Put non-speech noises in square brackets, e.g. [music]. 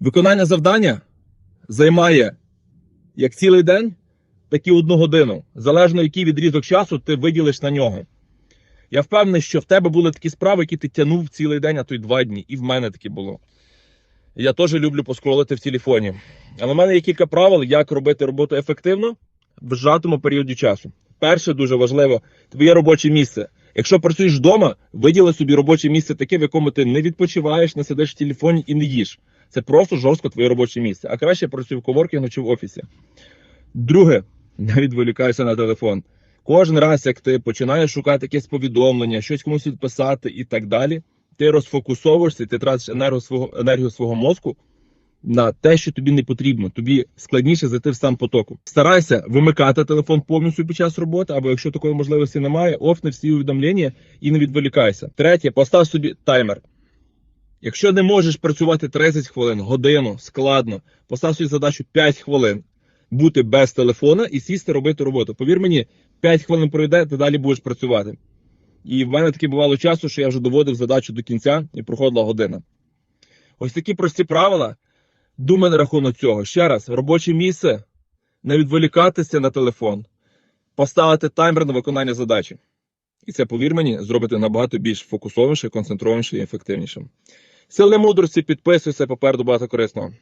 Виконання завдання займає як цілий день, так і одну годину, залежно який відрізок часу ти виділиш на нього. Я впевнений, що в тебе були такі справи, які ти тягнув цілий день, а то й два дні. І в мене таке було. Я теж люблю поскролити в телефоні. Але в мене є кілька правил, як робити роботу ефективно в зжатому періоді часу. Перше, дуже важливо, твоє робоче місце. Якщо працюєш вдома, виділи собі робоче місце таке, в якому ти не відпочиваєш, не сидиш в телефоні і не їш. Це просто жорстко твоє робоче місце. А краще працюй в коворкінгу чи в офісі. Друге, [laughs] не відволікайся на телефон. Кожен раз, як ти починаєш шукати якесь повідомлення, щось комусь відписати і так далі, ти розфокусовуєшся, ти тратиш енергію свого, енергію свого мозку на те, що тобі не потрібно. Тобі складніше зайти в сам потоку. Старайся вимикати телефон повністю під час роботи, або якщо такої можливості немає, офни всі увідомлення і не відволікайся. Третє, постав собі таймер. Якщо не можеш працювати 30 хвилин, годину, складно, постав собі задачу 5 хвилин бути без телефона і сісти робити роботу. Повір мені, 5 хвилин пройде, ти далі будеш працювати. І в мене таке бувало часу, що я вже доводив задачу до кінця і проходила година. Ось такі прості правила. Думай на рахунок цього. Ще раз, робоче місце, не відволікатися на телефон, поставити таймер на виконання задачі. І це, повір мені, зробити набагато більш фокусованіше, концентрованіше і ефективніше. Сили мудрості, підписуйся, попереду багато корисного.